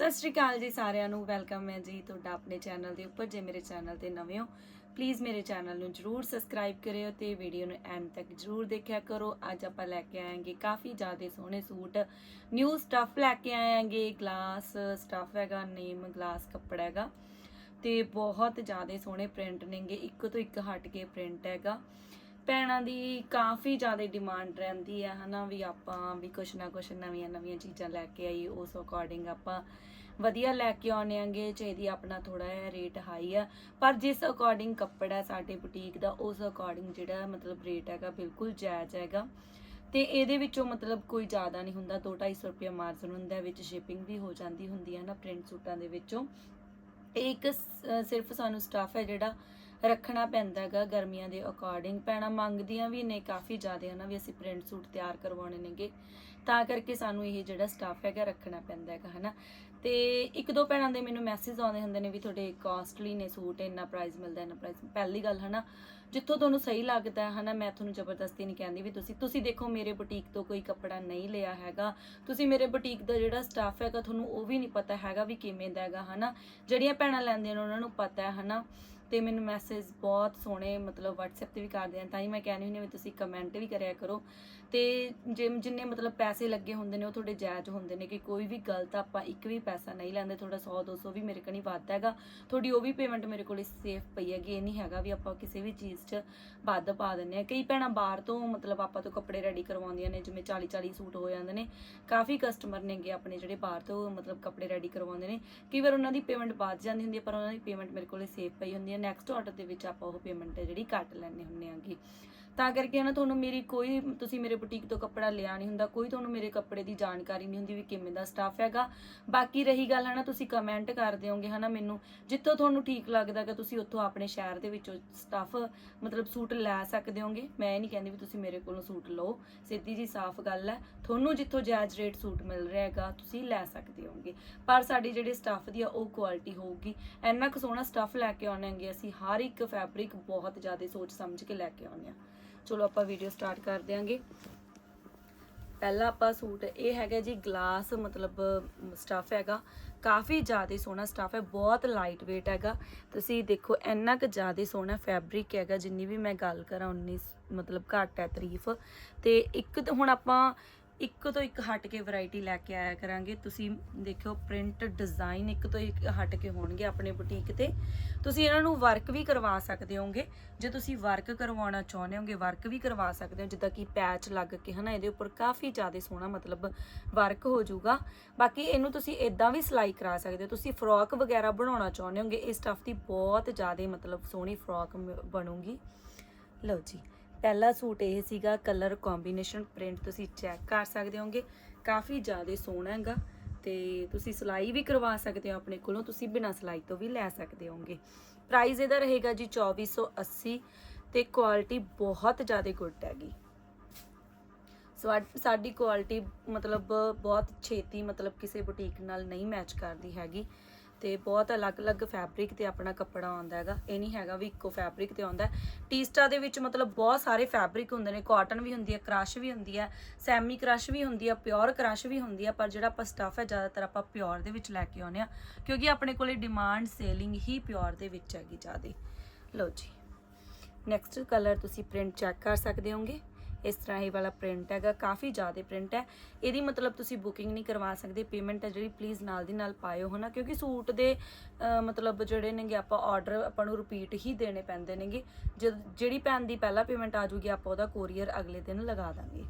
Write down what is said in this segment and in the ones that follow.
ਸਤਿ ਸ਼੍ਰੀ ਅਕਾਲ ਜੀ ਸਾਰਿਆਂ ਨੂੰ, ਵੈਲਕਮ ਹੈ ਜੀ ਤੁਹਾਡਾ ਆਪਣੇ ਚੈਨਲ ਦੇ ਉੱਪਰ, ਜੇ ਮੇਰੇ ਚੈਨਲ ਤੇ ਨਵੇਂ ਹੋ ਪਲੀਜ਼ ਮੇਰੇ ਚੈਨਲ ਨੂੰ ਜਰੂਰ ਸਬਸਕ੍ਰਾਈਬ ਕਰਿਓ ਤੇ ਵੀਡੀਓ ਨੂੰ ਐਂਡ ਤੱਕ ਜਰੂਰ ਦੇਖਿਆ ਕਰੋ। ਅੱਜ ਆਪਾਂ ਲੈ ਕੇ ਆਏਾਂਗੇ ਕਾਫੀ ਜ਼ਿਆਦਾ ਸੋਹਣੇ ਸੂਟ ਨਿਊ ਸਟੱਫ ਲੈ ਕੇ ਆਏਾਂਗੇ ਗਲਾਸ ਸਟੱਫ ਹੈਗਾ ਨੇਮ ਗਲਾਸ ਕੱਪੜਾ ਹੈਗਾ ਤੇ ਬਹੁਤ ਜ਼ਿਆਦਾ ਸੋਹਣੇ ਪ੍ਰਿੰਟ ਨੇਗੇ, ਇੱਕ ਤੋਂ ਇੱਕ ਹਟ ਕੇ ਪ੍ਰਿੰਟ ਹੈਗਾ। ਭੈਣਾਂ ਦੀ ਕਾਫੀ ਜ਼ਿਆਦਾ ਡਿਮਾਂਡ ਰਹਿੰਦੀ ਹੈ ਹਨਾ ਵੀ ਆਪਾਂ ਵੀ ਕੁਛ ਨਾ ਕੁਛ ਨਵੀਆਂ ਨਵੀਆਂ ਚੀਜ਼ਾਂ ਲੈ ਕੇ ਆਈ ਉਸ ਅਕੋਰਡਿੰਗ ਆਪਾਂ ਵਧੀਆ ਲੈ ਕੇ ਆਉਣੇ ਆਂਗੇ ਚਾਹੀਦੀ ਆਪਣਾ ਥੋੜਾ ਜਿਹਾ ਰੇਟ ਹਾਈ ਆ। ਪਰ ਜਿਸ ਅਕੋਰਡਿੰਗ ਕੱਪੜਾ ਹੈ ਸਾਡੇ ਬੁਟੀਕ ਦਾ, ਉਸ ਅਕੋਰਡਿੰਗ ਜਿਹੜਾ ਮਤਲਬ ਰੇਟ ਹੈਗਾ, ਬਿਲਕੁਲ ਜਾਇਜ਼ ਹੈਗਾ। ਤੇ ਇਹਦੇ ਵਿੱਚੋਂ ਮਤਲਬ ਕੋਈ ਜ਼ਿਆਦਾ ਨਹੀਂ ਹੁੰਦਾ 2-250 ਰੁਪਏ ਮਾਰਜਨ ਹੁੰਦਾ, ਵਿੱਚ ਸ਼ਿਪਿੰਗ ਵੀ ਹੋ ਜਾਂਦੀ ਹੁੰਦੀ ਹੈ ਨਾ ਪ੍ਰਿੰਟ ਸੂਟਾਂ ਦੇ ਵਿੱਚੋਂ। ਇਹ ਇੱਕ ਸਿਰਫ ਸਾਨੂੰ ਸਟਾਫ ਹੈ ਜਿਹੜਾ ਰੱਖਣਾ ਪੈਂਦਾ ਹੈਗਾ ਗਰਮੀਆਂ ਦੇ ਅਕੋਰਡਿੰਗ ਪੈਣਾ ਮੰਗਦੀਆਂ ਵੀ ਨੇ ਕਾਫੀ ਜ਼ਿਆਦਾ, ਹਨਾ, ਵੀ ਅਸੀਂ ਪ੍ਰਿੰਟ ਸੂਟ ਤਿਆਰ ਕਰਵਾਉਣੇ ਨੇਗੇ। ਤਾਂ ਕਰਕੇ ਸਾਨੂੰ ਇਹ ਜਿਹੜਾ ਸਟਾਫ ਹੈਗਾ ਰੱਖਣਾ ਪੈਂਦਾ ਹੈਗਾ, ਹਨਾ। ਤੇ ਇੱਕ ਦੋ ਭੈਣਾਂ ਦੇ ਮੈਨੂੰ ਮੈਸੇਜ ਆਉਂਦੇ ਹੁੰਦੇ ਨੇ ਵੀ ਤੁਹਾਡੇ ਕਾਸਟਲੀ ਨੇ ਸੂਟ, ਇੰਨਾ ਪ੍ਰਾਈਸ ਮਿਲਦਾ, ਇੰਨਾ ਪ੍ਰਾਈਸ ਪਹਿਲੀ ਗੱਲ, ਹਨਾ, ਜਿੱਥੋਂ ਤੁਹਾਨੂੰ ਸਹੀ ਲੱਗਦਾ ਹੈ ਹਨਾ, ਮੈਂ ਤੁਹਾਨੂੰ ਜ਼ਬਰਦਸਤੀ ਨਹੀਂ ਕਹਿੰਦੀ ਵੀ ਤੁਸੀਂ ਤੁਸੀਂ ਦੇਖੋ ਮੇਰੇ ਬੁਟੀਕ ਤੋਂ ਕੋਈ ਕੱਪੜਾ ਨਹੀਂ ਲਿਆ ਹੈਗਾ। ਤੁਸੀਂ ਮੇਰੇ ਬੁਟੀਕ ਦਾ ਜਿਹੜਾ ਸਟਾਫ ਹੈਗਾ, ਤੁਹਾਨੂੰ ਉਹ ਵੀ ਨਹੀਂ ਪਤਾ ਹੈਗਾ ਵੀ ਕਿਵੇਂ ਦਾ ਹੈਗਾ, ਹਨਾ। ਜਿਹੜੀਆਂ ਭੈਣਾਂ ਲੈਂਦੀਆਂ ਨੇ, ਉਹਨਾਂ ਨੂੰ ਪਤਾ ਹੈ, ਹਨਾ। ਤੇ ਮੈਨੂੰ ਮੈਸੇਜ ਬਹੁਤ ਸੋਹਣੇ ਮਤਲਬ WhatsApp ਤੇ ਵੀ ਕਰਦੇ ਆ, ਤਾਂ ਹੀ ਮੈਂ ਕਹਿੰਦੀ ਹੁੰਦੀ ਹਾਂ ਵੀ ਤੁਸੀਂ ਕਮੈਂਟ ਵੀ ਕਰਿਆ ਕਰੋ। ਤੇ ਜਿਮ, ਜਿੰਨੇ ਮਤਲਬ ਪੈਸੇ ਲੱਗੇ ਹੁੰਦੇ ਨੇ, ਉਹ ਤੁਹਾਡੇ ਜਾਇਜ਼ ਹੁੰਦੇ ਨੇ ਕਿ ਕੋਈ ਵੀ ਗਲਤ ਆਪਾਂ ਇੱਕ ਵੀ ਪੈਸਾ ਨਹੀਂ ਲੈਂਦੇ ਥੋੜਾ 100 200 ਵੀ ਮੇਰੇ ਕਣੀ ਵੱਧ ਹੈਗਾ। ਤੁਹਾਡੀ ਉਹ ਵੀ ਪੇਮੈਂਟ ਮੇਰੇ ਕੋਲ ਸੇਫ ਪਈ ਹੈਗੀ, ਇਹ ਨਹੀਂ ਹੈਗਾ ਵੀ ਆਪਾਂ ਕਿਸੇ ਵੀ ਚੀਜ਼ 'ਚ ਵੱਧ ਪਾ ਦਿੰਦੇ ਆ ਕਈ ਭੈਣਾਂ ਬਾਹਰ ਤੋਂ ਮਤਲਬ ਆਪਾਂ ਤੋਂ ਕੱਪੜੇ ਰੈਡੀ ਕਰਵਾਉਂਦੀਆਂ ਨੇ, ਜਿਵੇਂ 40 40 ਸੂਟ ਹੋ ਜਾਂਦੇ ਨੇ। ਕਾਫੀ ਕਸਟਮਰ ਨੇਗੇ ਆਪਣੇ ਜਿਹੜੇ ਬਾਹਰ ਤੋਂ ਮਤਲਬ ਕੱਪੜੇ ਰੈਡੀ ਕਰਵਾਉਂਦੇ ਨੇ। ਕਈ ਵਾਰ ਉਹਨਾਂ ਦੀ ਪੇਮੈਂਟ ਵੱਧ ਜਾਂਦੀ ਹੁੰਦੀ ਹੈ, ਪਰ ਉਹਨਾਂ ਦੀ ਪੇਮੈਂਟ ਮੇਰੇ ਕੋਲ ਸੇਫ ਪਈ ਹੁੰਦੀ ਹੈ ਨੈਕਸਟ ਆਰਡਰ ਦੇ ਵਿੱਚ ਆਪਾਂ ਉਹ ਪੇਮੈਂਟ ਜਿਹੜੀ ਕੱਟ ਲੈਣੇ ਹੁੰਨੇ ਆਂਗੇ। ਤਾਂ ਕਰਕੇ ਨਾ ਤੁਹਾਨੂੰ ਮੇਰੀ ਕੋਈ, ਤੁਸੀਂ ਮੇਰੇ ਬੁਟੀਕ ਤੋਂ ਕੱਪੜਾ ਲਿਆ ਨਹੀਂ ਹੁੰਦਾ, ਕੋਈ ਤੁਹਾਨੂੰ ਮੇਰੇ ਕੱਪੜੇ ਦੀ ਜਾਣਕਾਰੀ ਨਹੀਂ ਹੁੰਦੀ ਵੀ ਕਿਵੇਂ ਦਾ ਸਟਾਫ ਹੈਗਾ। ਬਾਕੀ ਰਹੀ ਗੱਲ ਹੈ ਨਾ ਤੁਸੀਂ ਕਮੈਂਟ ਕਰ ਦਿਓਗੇ ਹਨਾ ਮੈਨੂੰ, ਜਿੱਥੋਂ ਤੁਹਾਨੂੰ ਠੀਕ ਲੱਗਦਾ ਕਿ ਤੁਸੀਂ ਉੱਥੋਂ ਆਪਣੇ ਸ਼ਹਿਰ ਦੇ ਵਿੱਚੋਂ ਸਟਾਫ ਮਤਲਬ ਸੂਟ ਲੈ ਸਕਦੇ ਹੋਗੇ ਮੈਂ ਇਹ ਨਹੀਂ ਕਹਿੰਦੀ ਵੀ ਤੁਸੀਂ ਮੇਰੇ ਕੋਲੋਂ ਸੂਟ ਲਓ, ਸਿੱਧੀ ਜੀ ਸਾਫ਼ ਗੱਲ ਹੈ। ਤੁਹਾਨੂੰ ਜਿੱਥੋਂ ਜਾਇਜ਼ ਰੇਟ ਸੂਟ ਮਿਲ ਰਿਹਾ ਹੈਗਾ, ਤੁਸੀਂ ਲੈ ਸਕਦੇ ਹੋਗੇ ਪਰ ਸਾਡੀ ਜਿਹੜੇ ਸਟਾਫ ਦੀ ਆ, ਉਹ ਕੁਆਲਿਟੀ ਹੋਊਗੀ। ਇੰਨਾ ਕੁ ਸੋਹਣਾ ਸਟਾਫ ਲੈ ਕੇ ਆਉਣਾਂਗੇ ਅਸੀਂ, ਹਰ ਇੱਕ ਫੈਬਰਿਕ ਬਹੁਤ ਜ਼ਿਆਦਾ ਸੋਚ ਸਮਝ ਕੇ ਲੈ ਕੇ ਆਉਂਦੇ ਆ ਚਲੋ ਆਪਾਂ ਵੀਡੀਓ ਸਟਾਰਟ ਕਰ ਦਿਆਂਗੇ। ਪਹਿਲਾ ਆਪਾਂ ਸੂਟ, ਇਹ ਹੈਗਾ ਜੀ ਗਲਾਸ ਮਤਲਬ ਸਟਫ ਹੈਗਾ। ਕਾਫੀ ਜ਼ਿਆਦਾ ਸੋਹਣਾ ਸਟਫ ਹੈ, ਬਹੁਤ ਲਾਈਟ weight ਹੈਗਾ। ਤੁਸੀਂ ਦੇਖੋ, ਇੰਨਾ ਕੁ ਜ਼ਿਆਦਾ ਸੋਹਣਾ ਫੈਬਰਿਕ ਹੈਗਾ, ਜਿੰਨੀ ਵੀ ਮੈਂ ਗੱਲ ਕਰਾਂ, ਉਨੀ ਮਤਲਬ ਘੱਟ ਹੈ ਤਾਰੀਫ। ਤੇ ਇੱਕ ਤਾਂ ਹੁਣ ਆਪਾਂ ਇੱਕ ਤੋਂ ਇੱਕ ਹਟ ਕੇ ਵੈਰਾਈਟੀ ਲੈ ਕੇ ਆਇਆ ਕਰਾਂਗੇ। ਤੁਸੀਂ ਦੇਖਿਓ ਪ੍ਰਿੰਟ ਡਿਜ਼ਾਈਨ ਇੱਕ ਤੋਂ ਇੱਕ ਹਟ ਕੇ ਹੋਣਗੇ ਆਪਣੇ ਬੁਟੀਕ ਤੇ। ਤੁਸੀਂ ਇਹਨਾਂ ਨੂੰ ਵਰਕ ਵੀ ਕਰਵਾ ਸਕਦੇ ਹੋਗੇ ਜੇ ਤੁਸੀਂ ਵਰਕ ਕਰਵਾਉਣਾ ਚਾਹੁੰਦੇ ਹੋਗੇ ਵਰਕ ਵੀ ਕਰਵਾ ਸਕਦੇ ਹੋ। ਜਿੱਦਾਂ ਕਿ ਪੈਚ ਲੱਗ ਕੇ ਹਨਾ, ਇਹਦੇ ਉੱਪਰ ਕਾਫੀ ਜ਼ਿਆਦਾ ਸੋਹਣਾ ਮਤਲਬ ਵਰਕ ਹੋ ਜਾਊਗਾ। ਬਾਕੀ ਇਹਨੂੰ ਤੁਸੀਂ ਇਦਾਂ ਵੀ ਸਿਲਾਈ ਕਰਾ ਸਕਦੇ ਹੋ। ਤੁਸੀਂ ਫਰੋਕ ਵਗੈਰਾ ਬਣਾਉਣਾ ਚਾਹੁੰਦੇ ਹੋਗੇ ਇਸ ਸਟਫ ਦੀ ਬਹੁਤ ਜ਼ਿਆਦਾ ਮਤਲਬ ਸੋਹਣੀ ਫਰੋਕ ਬਣੂਗੀ। ਲਓ ਜੀ। ਪਹਿਲਾ ਸੂਟ ਇਹ ਸੀਗਾ ਕਲਰ ਕੰਬੀਨੇਸ਼ਨ ਪ੍ਰਿੰਟ ਤੁਸੀਂ ਚੈੱਕ ਕਰ ਸਕਦੇ ਹੋਗੇ ਕਾਫੀ ਜ਼ਿਆਦਾ ਸੋਹਣਾ ਹੈਗਾ ਤੇ ਤੁਸੀਂ ਸਿਲਾਈ ਵੀ ਕਰਵਾ ਸਕਦੇ ਹੋ ਆਪਣੇ ਕੋਲੋਂ, ਤੁਸੀਂ ਬਿਨਾਂ ਸਿਲਾਈ ਤੋਂ ਵੀ ਲੈ ਸਕਦੇ ਹੋਗੇ ਪ੍ਰਾਈਸ ਇਹਦਾ ਰਹੇਗਾ ਜੀ 2480 ਤੇ ਕੁਆਲਿਟੀ ਬਹੁਤ ਜ਼ਿਆਦਾ ਗੁੱਡ ਹੈਗੀ। ਸਵਾ- ਸਾਡੀ ਕੁਆਲਿਟੀ ਮਤਲਬ ਬਹੁਤ ਛੇਤੀ ਮਤਲਬ ਕਿਸੇ ਬੁਟੀਕ ਨਾਲ ਨਹੀਂ ਮੈਚ ਕਰਦੀ ਹੈਗੀ। ਤੇ ਬਹੁਤ ਅਲੱਗ-ਅਲੱਗ ਫੈਬਰਿਕ ਤੇ ਆਪਣਾ ਕੱਪੜਾ ਆਉਂਦਾ ਹੈਗਾ। ਇਹ ਨਹੀਂ ਹੈਗਾ ਵੀ ਇੱਕੋ ਫੈਬਰਿਕ ਤੇ ਆਉਂਦਾ। ਟੀਸਟਾ ਦੇ ਵਿੱਚ ਮਤਲਬ ਬਹੁਤ ਸਾਰੇ ਫੈਬਰਿਕ ਹੁੰਦੇ ਨੇ। ਕਾਟਨ ਵੀ ਹੁੰਦੀ ਹੈ ਕ੍ਰਸ਼ ਵੀ ਹੁੰਦੀ ਹੈ ਸੈਮੀ ਕ੍ਰਸ਼ ਵੀ ਹੁੰਦੀ ਹੈ ਪਿਓਰ ਕ੍ਰਸ਼ ਵੀ ਹੁੰਦੀ ਹੈ। ਪਰ ਜਿਹੜਾ ਆਪਾਂ ਸਟਫ ਹੈ, ਜ਼ਿਆਦਾਤਰ ਆਪਾਂ ਪਿਓਰ ਦੇ ਵਿੱਚ ਲੈ ਕੇ ਆਉਂਦੇ ਆ ਕਿਉਂਕਿ ਆਪਣੇ ਕੋਲੇ ਡਿਮਾਂਡ ਸੇਲਿੰਗ ਹੀ ਪਿਓਰ ਦੇ ਵਿੱਚ ਹੈਗੀ ਜ਼ਿਆਦੇ। ਲਓ ਜੀ। ਨੈਕਸਟ ਕਲਰ ਤੁਸੀਂ ਪ੍ਰਿੰਟ ਚੈੱਕ ਕਰ ਸਕਦੇ ਹੋਗੇ। ਇਸ ਤਰ੍ਹਾਂ ਇਹ ਵਾਲਾ ਪ੍ਰਿੰਟ ਹੈਗਾ, ਕਾਫੀ ਜ਼ਿਆਦਾ ਪ੍ਰਿੰਟ ਹੈ। ਇਹਦੀ ਮਤਲਬ ਤੁਸੀਂ ਬੁਕਿੰਗ ਨਹੀਂ ਕਰਵਾ ਸਕਦੇ ਪੇਮੈਂਟ ਹੈ ਜਿਹੜੀ ਪਲੀਜ਼ ਨਾਲ ਦੀ ਨਾਲ ਪਾਇਓ ਹਨਾ, ਕਿਉਂਕਿ ਸੂਟ ਦੇ ਮਤਲਬ ਜਿਹੜੇ ਨੇਗੇ ਆਪਾਂ ਆਰਡਰ ਆਪਾਂ ਨੂੰ ਰਿਪੀਟ ਹੀ ਦੇਣੇ ਪੈਂਦੇ ਨੇਗੇ। ਜਦ- ਜਿਹੜੀ ਭੈਣ ਦੀ ਪਹਿਲਾ ਪੇਮੈਂਟ ਆ ਜੂਗੀ ਆਪਾਂ ਉਹਦਾ ਕੋਰੀਅਰ ਅਗਲੇ ਦਿਨ ਲਗਾ ਦਾਂਗੇ।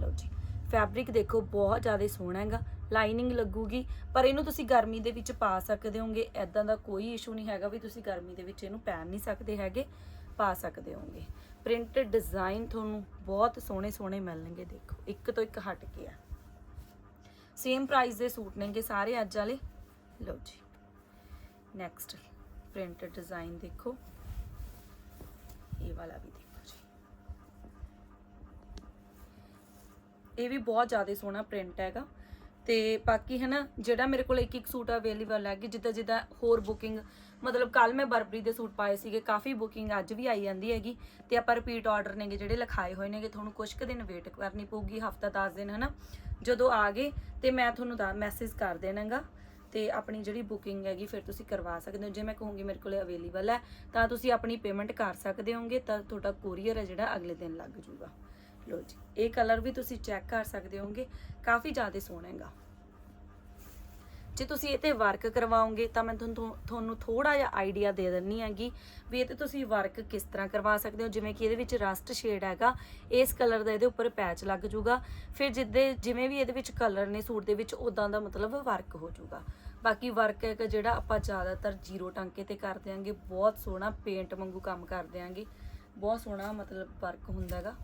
ਲਓ ਜੀ ਫੈਬਰਿਕ ਦੇਖੋ, ਬਹੁਤ ਜ਼ਿਆਦਾ ਸੋਹਣਾ ਹੈਗਾ ਲਾਈਨਿੰਗ ਲੱਗੂਗੀ, ਪਰ ਇਹਨੂੰ ਤੁਸੀਂ ਗਰਮੀ ਦੇ ਵਿੱਚ ਪਾ ਸਕਦੇ ਹੋਗੇ। ਐਦਾਂ ਦਾ ਕੋਈ ਇਸ਼ੂ ਨਹੀਂ ਹੈਗਾ ਵੀ ਤੁਸੀਂ ਗਰਮੀ ਦੇ ਵਿੱਚ ਇਹਨੂੰ ਪਹਿਨ ਨਹੀਂ ਸਕਦੇ ਹੈਗੇ, ਪਾ ਸਕਦੇ ਹੋਗੇ। ਪ੍ਰਿੰਟ ਡਿਜ਼ਾਈਨ ਤੁਹਾਨੂੰ ਬਹੁਤ ਸੋਹਣੇ ਸੋਹਣੇ ਮਿਲਣਗੇ, ਦੇਖੋ। ਇੱਕ ਤੋਂ ਇੱਕ ਹਟ ਕੇ ਆ। ਸੇਮ ਪ੍ਰਾਈਸ ਦੇ ਸੂਟ ਨੇਗੇ ਸਾਰੇ ਅੱਜ ਵਾਲੇ। ਲਓ ਜੀ। ਨੈਕਸਟ ਪ੍ਰਿੰਟ ਡਿਜ਼ਾਈਨ ਦੇਖੋ। ਇਹ ਵਾਲਾ ਵੀ ਦੇਖੋ ਜੀ। ਇਹ ਵੀ ਬਹੁਤ ਜ਼ਿਆਦਾ ਸੋਹਣਾ ਪ੍ਰਿੰਟ ਹੈਗਾ। ਤੇ ਬਾਕੀ ਹੈ ਨਾ, ਜਿਹੜਾ ਮੇਰੇ ਕੋਲ ਇੱਕ ਇੱਕ ਸੂਟ ਅਵੇਲੇਬਲ ਹੈਗੀ, ਜਿੱਦਾਂ ਜਿੱਦਾਂ ਹੋਰ ਬੁਕਿੰਗ ਮਤਲਬ ਕੱਲ ਮੈਂ ਬਰਬਰੀ ਦੇ ਸੂਟ ਪਾਏ ਸੀਗੇ, ਕਾਫੀ ਬੁਕਿੰਗ ਅੱਜ ਵੀ ਆਈ ਜਾਂਦੀ ਹੈਗੀ ਤੇ ਆਪਾਂ ਰਿਪੀਟ ਆਰਡਰ ਨੇਗੇ ਜਿਹੜੇ ਲਿਖਾਏ ਹੋਏ ਨੇਗੇ, ਤੁਹਾਨੂੰ ਕੁਝ ਕੁ ਦਿਨ ਵੇਟ ਕਰਨੀ ਪਊਗੀ, ਹਫਤਾ 10 ਦਿਨ, ਹਨਾ? ਜਦੋਂ ਆ ਗਏ ਤੇ ਮੈਂ ਤੁਹਾਨੂੰ ਦਾ ਮੈਸੇਜ ਕਰ ਦੇਣਾਗਾ ਤੇ ਆਪਣੀ ਜਿਹੜੀ ਬੁਕਿੰਗ ਹੈਗੀ ਫਿਰ ਤੁਸੀਂ ਕਰਵਾ ਸਕਦੇ ਹੋ। ਜੇ ਮੈਂ ਕਹੂੰਗੀ ਮੇਰੇ ਕੋਲੇ ਅਵੇਲੇਬਲ ਹੈ, ਤਾਂ ਤੁਸੀਂ ਆਪਣੀ ਪੇਮੈਂਟ ਕਰ ਸਕਦੇ ਹੋਗੇ, ਤਾਂ ਤੁਹਾਡਾ ਕੋਰੀਅਰ ਹੈ ਜਿਹੜਾ ਅਗਲੇ ਦਿਨ ਲੱਗ ਜੂਗਾ। ਲੋ ਜੀ, ਇਹ ਕਲਰ ਵੀ ਤੁਸੀਂ ਚੈੱਕ ਕਰ ਸਕਦੇ ਹੋਗੇ ਕਾਫੀ ਜ਼ਿਆਦਾ ਸੋਹਣਾ ਹੈਗਾ। ਜੇ ਤੁਸੀਂ ਇਹ ਤੇ ਵਰਕ ਕਰਵਾਓਗੇ, ਤਾਂ ਮੈਂ ਤੁਹਾਨੂੰ ਤੁਹਾਨੂੰ ਥੋੜਾ ਜਿਹਾ ਆਈਡੀਆ ਦੇ ਦਿੰਨੀ ਹੈਗੀ ਵੀ ਇਹ ਤੇ ਤੁਸੀਂ ਵਰਕ ਕਿਸ ਤਰ੍ਹਾਂ ਕਰਵਾ ਸਕਦੇ ਹੋ, ਜਿਵੇਂ ਕਿ ਇਹਦੇ ਵਿੱਚ ਰਸਟ ਸ਼ੇਡ ਹੈਗਾ, ਇਸ ਕਲਰ ਦਾ ਇਹਦੇ ਉੱਪਰ ਪੈਚ ਲੱਗ ਜਾਊਗਾ। ਫਿਰ ਜਿੱਦੇ ਜਿਵੇਂ ਵੀ ਇਹਦੇ ਵਿੱਚ ਕਲਰ ਨੇ ਸੂਟ ਦੇ ਵਿੱਚ ਉਦਾਂ ਦਾ ਮਤਲਬ ਵਰਕ ਹੋ ਜਾਊਗਾ। ਬਾਕੀ ਵਰਕ ਹੈਗਾ ਜਿਹੜਾ ਆਪਾਂ ਜ਼ਿਆਦਾਤਰ ਜ਼ੀਰੋ ਟਾਂਕੇ ਤੇ ਕਰ ਦਿਆਂਗੇ, ਬਹੁਤ ਸੋਹਣਾ ਪੇਂਟ ਵਾਂਗੂ ਕੰਮ ਕਰ ਦਿਆਂਗੇ। ਬਹੁਤ ਸੋਹਣਾ ਮਤਲਬ ਵਰਕ ਹੁੰਦਾ ਹੈਗਾ।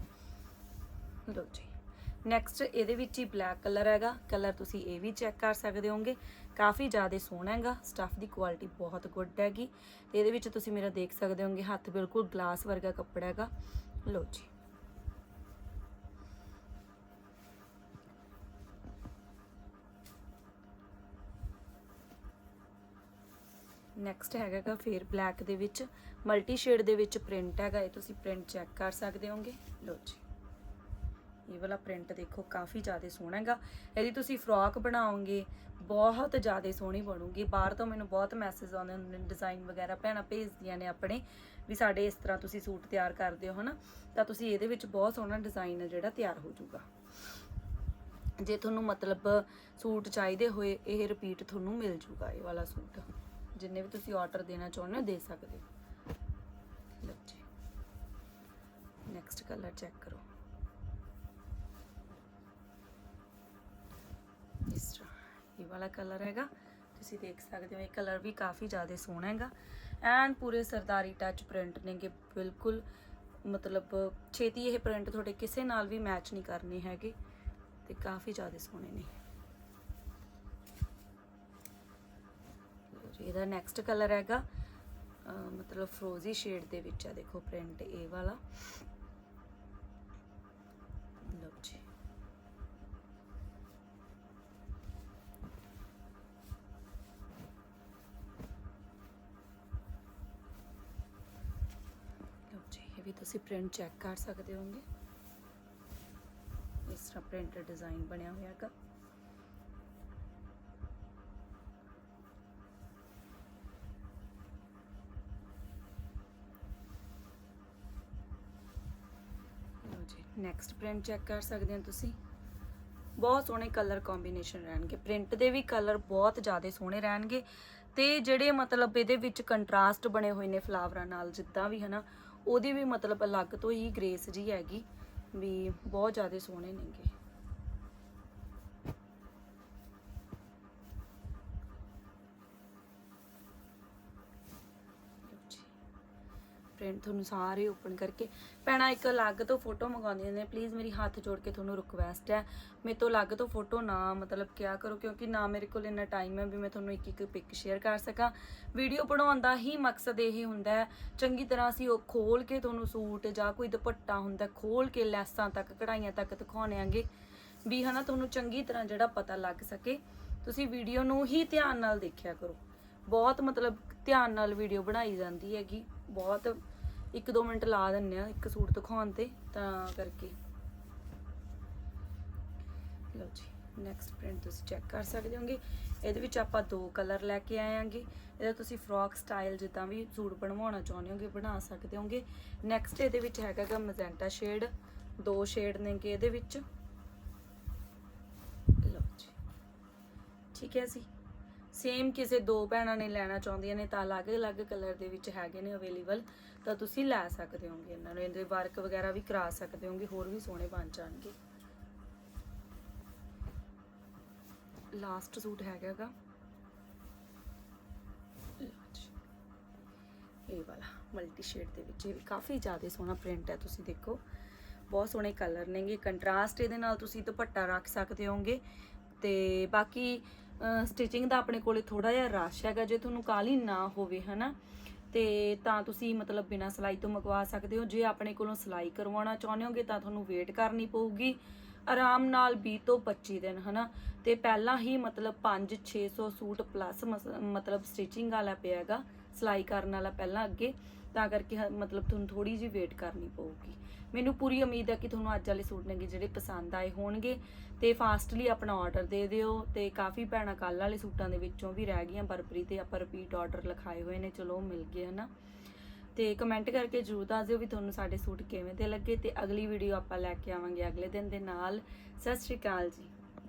ਲਓ ਜੀ। ਨੈਕਸਟ ਇਹਦੇ ਵਿੱਚ ਹੀ ਬਲੈਕ ਕਲਰ ਹੈਗਾ। ਕਲਰ ਤੁਸੀਂ ਇਹ ਵੀ ਚੈੱਕ ਕਰ ਸਕਦੇ ਹੋਗੇ ਕਾਫੀ ਜ਼ਿਆਦਾ ਸੋਹਣਾ ਹੈਗਾ। ਸਟੱਫ ਦੀ ਕੁਆਲਿਟੀ ਬਹੁਤ ਗੁੱਡ ਹੈਗੀ। ਤੇ ਇਹਦੇ ਵਿੱਚ ਤੁਸੀਂ ਮੇਰਾ ਦੇਖ ਸਕਦੇ ਹੋਗੇ ਹੱਥ ਬਿਲਕੁਲ ਗਲਾਸ ਵਰਗਾ ਕੱਪੜਾ ਹੈਗਾ। ਲਓ ਜੀ। ਨੈਕਸਟ ਹੈਗਾ ਗਾ ਫੇਰ ਬਲੈਕ ਦੇ ਵਿੱਚ। ਮਲਟੀ ਸ਼ੇਡ ਦੇ ਵਿੱਚ ਪ੍ਰਿੰਟ ਹੈਗਾ। ਇਹ ਤੁਸੀਂ ਪ੍ਰਿੰਟ ਚੈੱਕ ਕਰ ਸਕਦੇ ਹੋਗੇ ਲਓ ਜੀ। ਇਹ ਵਾਲਾ ਪ੍ਰਿੰਟ ਦੇਖੋ ਕਾਫੀ ਜ਼ਿਆਦਾ ਸੋਹਣਾ ਹੈਗਾ। ਇਹਦੀ ਤੁਸੀਂ ਫਰੋਕ ਬਣਾਓਗੇ, ਬਹੁਤ ਜ਼ਿਆਦਾ ਸੋਹਣੀ ਬਣੂਗੀ। ਬਾਹਰ ਤੋਂ ਮੈਨੂੰ ਬਹੁਤ ਮੈਸੇਜ ਆਉਂਦੇ ਹੁੰਦੇ ਨੇ ਡਿਜ਼ਾਈਨ ਵਗੈਰਾ ਭੈਣਾਂ ਭੇਜਦੀਆਂ ਨੇ ਆਪਣੇ, ਵੀ ਸਾਡੇ ਇਸ ਤਰ੍ਹਾਂ ਤੁਸੀਂ ਸੂਟ ਤਿਆਰ ਕਰਦੇ ਹੋ, ਹਨਾ? ਤਾਂ ਤੁਸੀਂ ਇਹਦੇ ਵਿੱਚ ਬਹੁਤ ਸੋਹਣਾ ਡਿਜ਼ਾਈਨ ਹੈ ਜਿਹੜਾ ਤਿਆਰ ਹੋ ਜਾਊਗਾ। ਜੇ ਤੁਹਾਨੂੰ ਮਤਲਬ ਸੂਟ ਚਾਹੀਦੇ ਹੋਏ, ਇਹ ਰਿਪੀਟ ਤੁਹਾਨੂੰ ਮਿਲ ਜੂਗਾ ਇਹ ਵਾਲਾ ਸੂਟ। ਜਿੰਨੇ ਵੀ ਤੁਸੀਂ ਆਰਡਰ ਦੇਣਾ ਚਾਹੁੰਦੇ ਹੋ, ਦੇ ਸਕਦੇ ਹੋ। ਲਓ ਜੀ। ਨੈਕਸਟ ਕਲਰ ਚੈੱਕ ਕਰੋ ਇਸ ਤਰ੍ਹਾਂ ਇਹ ਵਾਲਾ ਕਲਰ ਹੈਗਾ। ਤੁਸੀਂ ਦੇਖ ਸਕਦੇ ਹੋ, ਇਹ ਕਲਰ ਵੀ ਕਾਫੀ ਜ਼ਿਆਦਾ ਸੋਹਣਾ ਹੈਗਾ। ਐਨ ਪੂਰੇ ਸਰਦਾਰੀ ਟੱਚ ਪ੍ਰਿੰਟ ਨੇਗੇ, ਬਿਲਕੁਲ। ਮਤਲਬ ਛੇਤੀ ਇਹ ਪ੍ਰਿੰਟ ਤੁਹਾਡੇ ਕਿਸੇ ਨਾਲ ਵੀ ਮੈਚ ਨਹੀਂ ਕਰਨੇ ਹੈਗੇ ਤੇ ਕਾਫੀ ਜ਼ਿਆਦਾ ਸੋਹਣੇ ਨੇ। ਇਹਦਾ ਨੈਕਸਟ ਕਲਰ ਹੈਗਾ। ਮਤਲਬ ਫਰੋਜ਼ੀ ਸ਼ੇਡ ਦੇ ਵਿੱਚ ਆ ਦੇਖੋ ਪ੍ਰਿੰਟ ਇਹ ਵਾਲਾ। ਵੀ ਤੁਸੀਂ ਪ੍ਰਿੰਟ ਚੈੱਕ ਕਰ ਸਕਦੇ ਹੋਗੇ ਇਸ ਤਰ੍ਹਾਂ ਪ੍ਰਿੰਟ ਡਿਜ਼ਾਈਨ ਬਣਿਆ ਹੋਇਆ ਹੈਗਾ। ਲਓ ਜੀ ਨੈਕਸਟ ਪ੍ਰਿੰਟ ਚੈੱਕ ਕਰ ਸਕਦੇ ਹੋ ਤੁਸੀਂ। ਬਹੁਤ ਸੋਹਣੇ ਕਲਰ ਕੰਬੀਨੇਸ਼ਨ ਰਹਿਣਗੇ। ਪ੍ਰਿੰਟ ਦੇ ਵੀ ਕਲਰ ਬਹੁਤ ਜ਼ਿਆਦਾ ਸੋਹਣੇ ਰਹਿਣਗੇ। ਤੇ ਜਿਹੜੇ ਮਤਲਬ ਇਹਦੇ ਵਿੱਚ ਕੰਟਰਾਸਟ ਬਣੇ ਹੋਏ ਨੇ ਫਲਾਵਰਾਂ ਨਾਲ, ਜਿੱਦਾਂ ਵੀ, ਹਨਾ ਉਹਦੀ ਵੀ ਮਤਲਬ ਅਲੱਗ ਤੋਂ ਹੀ ਗ੍ਰੇਸ ਜੀ ਹੈਗੀ ਵੀ ਬਹੁਤ ਜ਼ਿਆਦਾ ਸੋਹਣੇ ਨੇਗੇ। ਪ੍ਰਿੰਟ ਤੁਹਾਨੂੰ ਸਾਰੇ ਓਪਨ ਕਰਕੇ ਪੈਣਾ ਇੱਕ ਅਲੱਗ ਤੋਂ ਫੋਟੋ ਮੰਗਾਉਂਦੀਆਂ ਨੇ। ਪਲੀਜ਼ ਮੇਰੀ ਹੱਥ ਜੋੜ ਕੇ ਤੁਹਾਨੂੰ ਰਿਕੁਐਸਟ ਹੈ। ਮੇਰੇ ਤੋਂ ਅਲੱਗ ਤੋਂ ਫੋਟੋ ਨਾ ਮਤਲਬ ਕਿਆ ਕਰੋ, ਕਿਉਂਕਿ ਨਾ ਮੇਰੇ ਕੋਲ ਇੰਨਾ ਟਾਈਮ ਹੈ ਵੀ ਮੈਂ ਤੁਹਾਨੂੰ ਇੱਕ ਇੱਕ ਪਿਕ ਸ਼ੇਅਰ ਕਰ ਸਕਾਂ। ਵੀਡੀਓ ਬਣਾਉਣ ਦਾ ਹੀ ਮਕਸਦ ਇਹ ਹੁੰਦਾ ਹੈ, ਚੰਗੀ ਤਰ੍ਹਾਂ ਅਸੀਂ ਉਹ ਖੋਲ ਕੇ ਤੁਹਾਨੂੰ ਸੂਟ ਜਾਂ ਕੋਈ ਦੁਪੱਟਾ ਹੁੰਦਾ ਖੋਲ ਕੇ ਲੈਸਾਂ ਤੱਕ, ਕਢਾਈਆਂ ਤੱਕ ਦਿਖਾਉਣੇ ਆਂਗੇ, ਵੀ ਹਨਾ ਤੁਹਾਨੂੰ ਚੰਗੀ ਤਰ੍ਹਾਂ ਜਿਹੜਾ ਪਤਾ ਲੱਗ ਸਕੇ। ਤੁਸੀਂ ਵੀਡੀਓ ਨੂੰ ਹੀ ਧਿਆਨ ਨਾਲ ਦੇਖਿਆ ਕਰੋ। ਬਹੁਤ ਮਤਲਬ ਧਿਆਨ ਨਾਲ ਵੀਡੀਓ ਬਣਾਈ ਜਾਂਦੀ ਹੈਗੀ, ਬਹੁਤ 1-2 ਮਿੰਟ ਲਾ ਦਿੰਨੇ ਆ ਇੱਕ ਸੂਟ ਦਿਖਾਉਣ ਤੇ, ਤਾਂ ਕਰਕੇ। ਲਓ ਜੀ ਨੈਕਸਟ ਪ੍ਰਿੰਟ ਤੁਸੀਂ ਚੈੱਕ ਕਰ ਸਕਦੇ ਹੋਗੇ। ਇਹਦੇ ਵਿੱਚ ਆਪਾਂ ਦੋ ਕਲਰ ਲੈ ਕੇ ਆਏ ਆਂਗੇ। ਇਹਦਾ ਤੁਸੀਂ ਫਰੋਕ ਸਟਾਈਲ ਜਿੱਦਾਂ ਵੀ ਸੂਟ ਬਣਵਾਉਣਾ ਚਾਹੁੰਦੇ ਹੋਗੇ, ਬਣਾ ਸਕਦੇ ਹੋਗੇ। ਨੈਕਸਟ ਇਹਦੇ ਵਿੱਚ ਹੈਗਾ ਗਾ ਮੈਜੈਂਟਾ ਸ਼ੇਡ ਦੋ ਸ਼ੇਡ ਨੇਗੇ ਇਹਦੇ ਵਿੱਚ। ਲਓ ਜੀ, ਠੀਕ ਹੈ ਜੀ। ਸੇਮ ਕਿਸੇ ਦੋ ਭੈਣਾਂ ਨੇ ਲੈਣਾ ਚਾਹੁੰਦੀਆਂ ਨੇ ਤਾਂ ਅਲੱਗ-ਅਲੱਗ ਕਲਰ ਦੇ ਵਿੱਚ ਹੈਗੇ ਨੇ ਅਵੇਲੇਬਲ ਤਾਂ ਤੁਸੀਂ ਲੈ ਸਕਦੇ ਹੋਗੇ ਇਹਨਾਂ ਨੂੰ, ਇਹਦੇ ਵਰਕ ਵਗੈਰਾ ਵੀ ਕਰਾ ਸਕਦੇ ਹੋਗੇ, ਹੋਰ ਵੀ ਸੋਹਣੇ ਬਣ ਜਾਣਗੇ। ਲਾਸਟ ਸੂਟ ਹੈਗਾਗਾ। ਇਹ ਵਾਲਾ ਮਲਟੀ ਸ਼ੇਡ ਦੇ ਵਿੱਚ, ਇਹ ਵੀ ਕਾਫੀ ਜ਼ਿਆਦਾ ਸੋਹਣਾ ਪ੍ਰਿੰਟ ਹੈ, ਤੁਸੀਂ ਦੇਖੋ। ਬਹੁਤ ਸੋਹਣੇ ਕਲਰ ਨੇਗੇ ਕੰਟਰਾਸਟ ਇਹਦੇ ਨਾਲ ਤੁਸੀਂ ਦੁਪੱਟਾ ਰੱਖ ਸਕਦੇ ਹੋਗੇ, ਤੇ ਬਾਕੀ ਸਟਿਚਿੰਗ ਦਾ ਆਪਣੇ ਕੋਲੇ ਥੋੜਾ ਜਿਹਾ ਰਸ਼ ਹੈਗਾ, ਜੇ ਤੁਹਾਨੂੰ ਕਾਲੀ ਨਾ ਹੋਵੇ, ਹਨਾ? ਤੇ ਤਾਂ ਤੁਸੀਂ ਮਤਲਬ ਬਿਨਾ ਸਿਲਾਈ ਤੋਂ ਮੰਗਵਾ ਸਕਦੇ ਹੋ। ਜੇ ਆਪਣੇ ਕੋਲੋਂ ਸਿਲਾਈ ਕਰਵਾਉਣਾ ਚਾਹੁੰਦੇ ਹੋਗੇ, ਤਾਂ ਤੁਹਾਨੂੰ ਵੇਟ ਕਰਨੀ ਪਊਗੀ। ਆਰਾਮ ਨਾਲ 20 ਤੋਂ 25 ਦਿਨ, ਹਨਾ? ਤੇ ਪਹਿਲਾਂ ਹੀ ਮਤਲਬ 5 600 ਸੂਟ ਪਲੱਸ ਮਤਲਬ ਸਟਿਚਿੰਗ ਵਾਲਾ ਪਿਆ ਹੈਗਾ, ਸਿਲਾਈ ਕਰਨ ਵਾਲਾ ਪਹਿਲਾਂ ਅੱਗੇ। ਤਾਂ ਕਰਕੇ ਹ- ਮਤਲਬ ਤੁਹਾਨੂੰ ਥੋੜੀ ਜਿਹੀ ਵੇਟ ਕਰਨੀ ਪਊਗੀ। ਮੈਨੂੰ ਪੂਰੀ ਉਮੀਦ ਹੈ ਕਿ ਤੁਹਾਨੂੰ ਅੱਜ ਵਾਲੇ ਸੂਟ ਨੇਗੇ ਜਿਹੜੇ ਪਸੰਦ ਆਏ ਹੋਣਗੇ। ਤੇ ਫਾਸਟਲੀ ਆਪਣਾ ਆਰਡਰ ਦੇ ਦਿਓ ਤੇ ਕਾਫੀ ਭੈਣਾਂ ਕੱਲ ਵਾਲੇ ਸੂਟਾਂ ਦੇ ਵਿੱਚੋਂ ਵੀ ਰਹਿ ਗਈਆਂ। ਬਰਪਰੀ ਤੇ ਆਪਾਂ ਰਿਪੀਟ ਆਰਡਰ ਲਿਖਾਏ ਹੋਏ ਨੇ। ਚਲੋ ਮਿਲ ਗਏ ਹਨਾ? ਤੇ ਕਮੈਂਟ ਕਰਕੇ ਜਰੂਰ ਦੱਸ ਦਿਓ ਵੀ ਤੁਹਾਨੂੰ ਸਾਡੇ ਸੂਟ ਕਿਵੇਂ ਦੇ ਲੱਗੇ ਤੇ ਅਗਲੀ ਵੀਡੀਓ ਆਪਾਂ ਲੈ ਕੇ ਆਵਾਂਗੇ ਅਗਲੇ ਦਿਨ ਦੇ ਨਾਲ। ਸਤਿ ਸ਼੍ਰੀ ਅਕਾਲ ਜੀ।